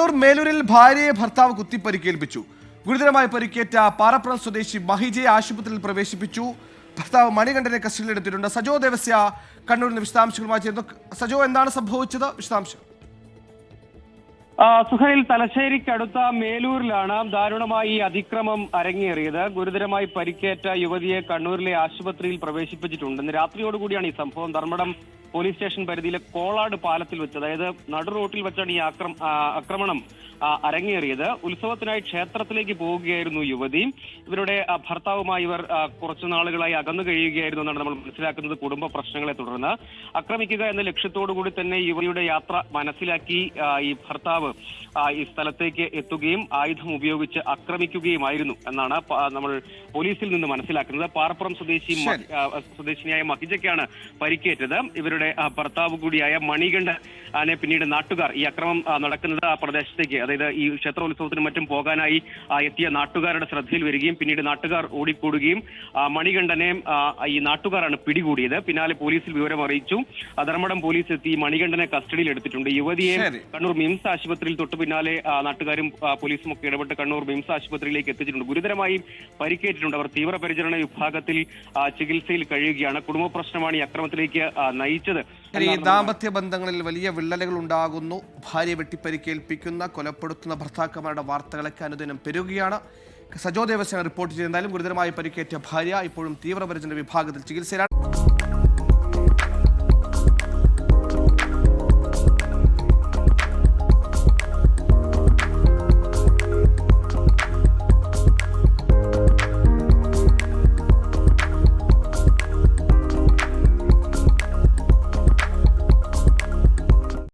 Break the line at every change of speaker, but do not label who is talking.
കണ്ണൂർ മേലൂരിൽ ഭാര്യയെ ഭർത്താവ് കുത്തിപ്പരിക്കേൽപ്പിച്ചു. ഗുരുതരമായി പരിക്കേറ്റ പാറപ്പുറം സ്വദേശി മഹിജയെ ആശുപത്രിയിൽ പ്രവേശിപ്പിച്ചു. ഭർത്താവ് മണികണ്ഠനെ കസ്റ്റഡിയിലെടുത്തിട്ടുണ്ട്. സജോ ദേവസ്യ കണ്ണൂരിൽ നിന്ന് വിശദാംശങ്ങളുമായി ചേർന്നു സജോ എന്താണ് സംഭവിച്ചത്? വിശദാംശം.
സുഹൈൽ തലശ്ശേരിക്കടുത്ത മേലൂരിലാണ് ദാരുണമായി അതിക്രമം അരങ്ങേറിയത്. ഗുരുതരമായി പരിക്കേറ്റ യുവതിയെ കണ്ണൂരിലെ ആശുപത്രിയിൽ പ്രവേശിപ്പിച്ചിട്ടുണ്ട്. ഇന്ന് രാത്രിയോടുകൂടിയാണ് ഈ സംഭവം. ധർമ്മടം പോലീസ് സ്റ്റേഷൻ പരിധിയിലെ കോളാട് പാലത്തിൽ വെച്ച് അതായത് നടു റോട്ടിൽ വെച്ചാണ് ഈ ആക്രം ആക്രമണം അരങ്ങേറിയത്. ഉത്സവത്തിനായി ക്ഷേത്രത്തിലേക്ക് പോവുകയായിരുന്നു യുവതി. ഇവരുടെ ഭർത്താവുമായി ഇവർ കുറച്ചു നാളുകളായി അകന്നു കഴിയുകയായിരുന്നു എന്നാണ് നമ്മൾ മനസ്സിലാക്കുന്നത് കുടുംബ പ്രശ്നങ്ങളെ തുടർന്ന്. ആക്രമിക്കുക എന്ന ലക്ഷ്യത്തോടു കൂടി തന്നെ യുവതിയുടെ യാത്ര മനസ്സിലാക്കി ഈ ഭർത്താവ് ഈ സ്ഥലത്തേക്ക് എത്തുകയും ആയുധം ഉപയോഗിച്ച് ആക്രമിക്കുകയുമായിരുന്നു എന്നാണ് നമ്മൾ പോലീസിൽ നിന്ന് മനസ്സിലാക്കുന്നത്. പാറപ്പുറം സ്വദേശി സ്വദേശിനിയായ മഹിജയ്ക്കാണ് പരിക്കേറ്റത്. ഇവരുടെ ആ, ഭർത്താവ് കൂടിയായ മണികണ്ഠനെ പിന്നീട് നാട്ടുകാർ ഈ അക്രമം നടക്കുന്നത് ആ പ്രദേശത്തേക്ക് അതായത് ഈ ക്ഷേത്രോത്സവത്തിനും മറ്റും പോകാനായി എത്തിയ നാട്ടുകാരുടെ ശ്രദ്ധയിൽ വരികയും പിന്നീട് നാട്ടുകാർ ഓടിക്കൂടുകയും മണികണ്ഠനെ ഈ നാട്ടുകാരാണ് പിടികൂടിയത്. പിന്നാലെ പോലീസിൽ വിവരം അറിയിച്ചു. ധർമ്മടം പോലീസ് എത്തി മണികണ്ഠനെ കസ്റ്റഡിയിൽ എടുത്തിട്ടുണ്ട്. യുവതിയെ കണ്ണൂർ മിംസ് ആശുപത്രിയിൽ തൊട്ടു പിന്നാലെ നാട്ടുകാരും പോലീസും ഒക്കെ ഇടപെട്ട് കണ്ണൂർ മിംസ് ആശുപത്രിയിലേക്ക് എത്തിച്ചിട്ടുണ്ട്. ഗുരുതരമായി പരിക്കേറ്റിട്ടുണ്ട്. അവർ തീവ്രപരിചരണ വിഭാഗത്തിൽ ചികിത്സയിൽ കഴിയുകയാണ്. കുടുംബ പ്രശ്നമാണ് ഈ അക്രമത്തിലേക്ക് നയിച്ചത്.
ശരി
ഈ
ദാമ്പത്യ ബന്ധങ്ങളിൽ വലിയ വിള്ളലുകൾ ഉണ്ടാകുന്നു. ഭാര്യ വെട്ടിപ്പരിക്കേൽപ്പിക്കുന്ന കൊലപ്പെടുത്തുന്ന ഭർത്താക്കന്മാരുടെ വാർത്തകളൊക്കെ അനുദിനം പെരുകയാണ് സജോ ദേവസ്വം റിപ്പോർട്ട് ചെയ്തെന്നാലും ഗുരുതരമായി പരിക്കേറ്റ ഭാര്യ ഇപ്പോഴും തീവ്രപരിചരണ വിഭാഗത്തിൽ ചികിത്സയിലാണ്.